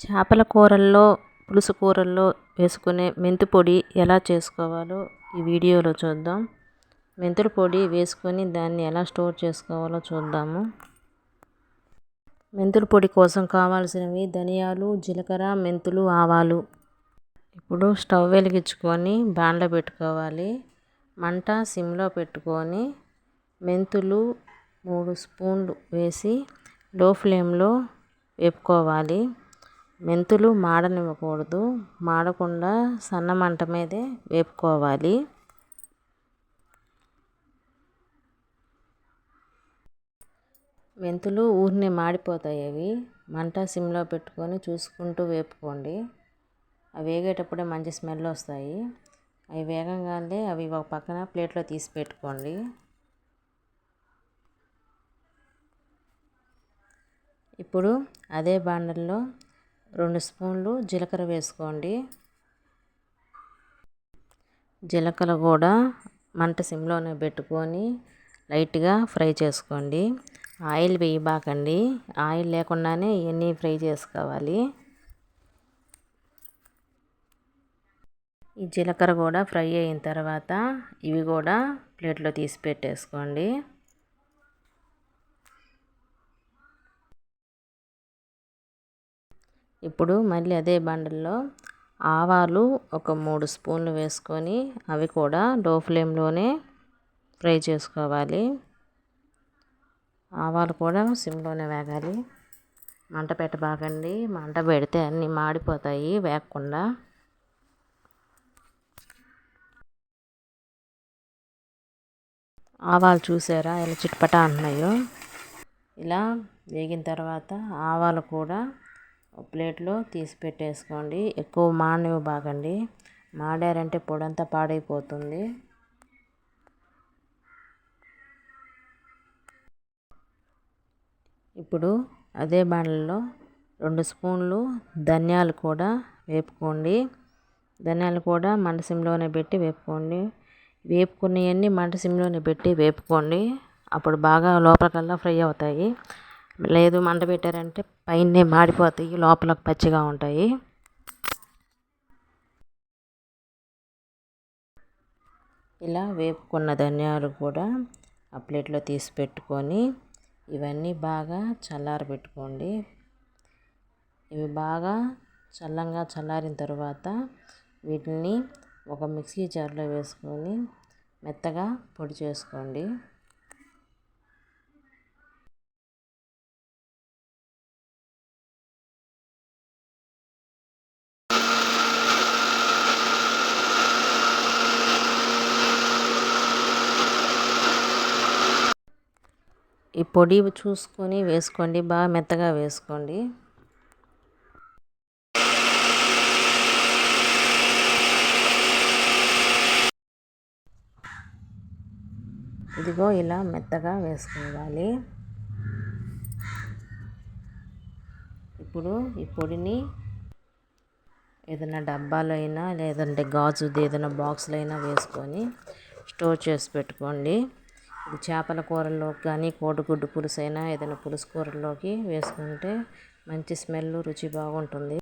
చేపల కూరల్లో పులుసు కూరల్లో వేసుకునే మెంతి పొడి ఎలా చేసుకోవాలో ఈ వీడియోలో చూద్దాం. మెంతుల పొడి వేసుకొని దాన్ని ఎలా స్టోర్ చేసుకోవాలో చూద్దాము. మెంతుల పొడి కోసం కావాల్సినవి ధనియాలు జీలకర్ర మెంతులు ఆవాలు. ఇప్పుడు స్టవ్ వెలిగించుకొని బాండ్లో పెట్టుకోవాలి. మంట సిమ్లో పెట్టుకొని మెంతులు మూడు స్పూన్లు వేసి లో ఫ్లేమ్లో వేపుకోవాలి. మెంతులు మాడనివ్వకూడదు. మాడకుండా సన్న మంట మీదే వేపుకోవాలి. మెంతులు ఊరిని మాడిపోతాయి అవి మంట సిమ్లో పెట్టుకొని చూసుకుంటూ వేపుకోండి. అవి వేగేటప్పుడే మంచి స్మెల్ వస్తాయి. అవి వేగంగానే అవి ఒక పక్కన ప్లేట్లో తీసి పెట్టుకోండి. ఇప్పుడు అదే బాండల్లో రెండు స్పూన్లు జీలకర్ర వేసుకోండి. జీలకర్ర కూడా మంట సిమ్లోనే పెట్టుకొని లైట్గా ఫ్రై చేసుకోండి. ఆయిల్ వేయబాకండి. ఆయిల్ లేకుండానే ఇవన్నీ ఫ్రై చేసుకోవాలి. ఈ జీలకర్ర కూడా ఫ్రై అయిన తర్వాత ఇవి కూడా ప్లేట్లో తీసి పెట్టేసుకోండి. ఇప్పుడు మళ్ళీ అదే బండల్లో ఆవాలు ఒక మూడు స్పూన్లు వేసుకొని అవి కూడా లో ఫ్లేమ్లోనే ఫ్రై చేసుకోవాలి. ఆవాలు కూడా సిమ్లోనే వేగాలి. మంట పెట్టబాకండి. మంట పెడితే అన్నీ మాడిపోతాయి వేగకుండా. ఆవాలు చూసారా? ఇలా చిట్పట అంటున్నాయో. ఇలా వేగిన తర్వాత ఆవాలు కూడా ప్లేట్లో తీసి పెట్టేసుకోండి. ఎక్కువ మాడనివ్వబాకండి. మాడారంటే పొడంతా పాడైపోతుంది. ఇప్పుడు అదే బాణలలో రెండు స్పూన్లు ధనియాలు కూడా వేపుకోండి. ధనియాలు కూడా మంట సిమ్లోనే పెట్టి వేపుకోండి. వేపుకునేవన్నీ మంట సిమ్లోనే పెట్టి వేపుకోండి. అప్పుడు బాగా లోపలికల్లా ఫ్రై అవుతాయి. లేదు మంట పెట్టారంటే పైన మాడిపోతాయి లోపల పచ్చిగా ఉంటాయి. ఇలా వేపుకున్న ధనియాలు కూడా ఆ ప్లేట్లో తీసి పెట్టుకొని ఇవన్నీ బాగా చల్లారబెట్టుకోండి ఇవి బాగా చల్లంగా చల్లారిన తర్వాత వీటిని ఒక మిక్సీ జార్లో వేసుకొని మెత్తగా పొడి చేసుకోండి. ఈ పొడి చూసుకొని వేసుకోండి బాగా మెత్తగా వేసుకోండి. ఇదిగో ఇలా మెత్తగా వేసుకోవాలి. ఇప్పుడు ఈ పొడిని ఏదైనా డబ్బాలో అయినా లేదంటే గాజుది ఏదైనా బాక్స్లో అయినా వేసుకొని స్టోర్ చేసి పెట్టుకోండి. చేపల కూరల్లోకి కానీ కోడిగుడ్డు పులుసైనా ఏదైనా పులుసు కూరల్లోకి వేసుకుంటే మంచి స్మెల్ రుచి బాగుంటుంది.